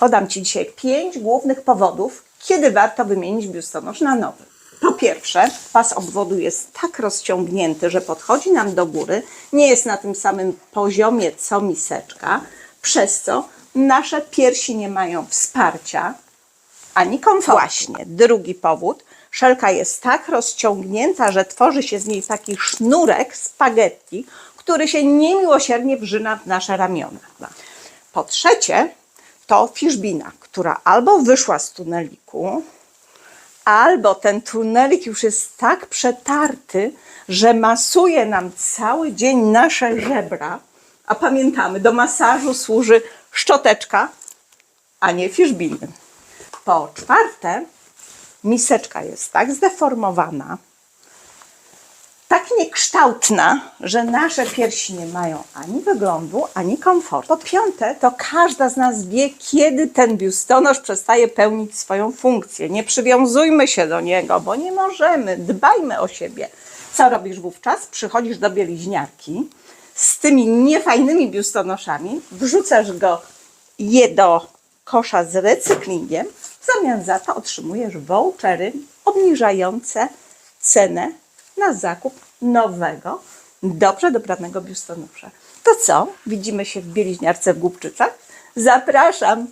Podam Ci dzisiaj pięć głównych powodów, kiedy warto wymienić biustonosz na nowy. Po pierwsze, pas obwodu jest tak rozciągnięty, że podchodzi nam do góry, nie jest na tym samym poziomie co miseczka, przez co nasze piersi nie mają wsparcia ani komfortu. Właśnie, drugi powód. Szelka jest tak rozciągnięta, że tworzy się z niej taki sznurek spaghetti, który się niemiłosiernie wrzyna w nasze ramiona. Po trzecie, to fiszbina, która albo wyszła z tuneliku, albo ten tunelik już jest tak przetarty, że masuje nam cały dzień nasze żebra. A pamiętamy, do masażu służy szczoteczka, a nie fiszbiny. Po czwarte, miseczka jest tak zdeformowana, niekształtna, że nasze piersi nie mają ani wyglądu, ani komfortu. Po piąte, to każda z nas wie, kiedy ten biustonosz przestaje pełnić swoją funkcję. Nie przywiązujmy się do niego, bo nie możemy. Dbajmy o siebie. Co robisz wówczas? Przychodzisz do bieliźniarki z tymi niefajnymi biustonoszami, wrzucasz go je do kosza z recyklingiem, w zamian za to otrzymujesz vouchery obniżające cenę na zakup nowego, dobrze dobranego biustonosza. To co? Widzimy się w bieliźniarce w Głubczycach? Zapraszam!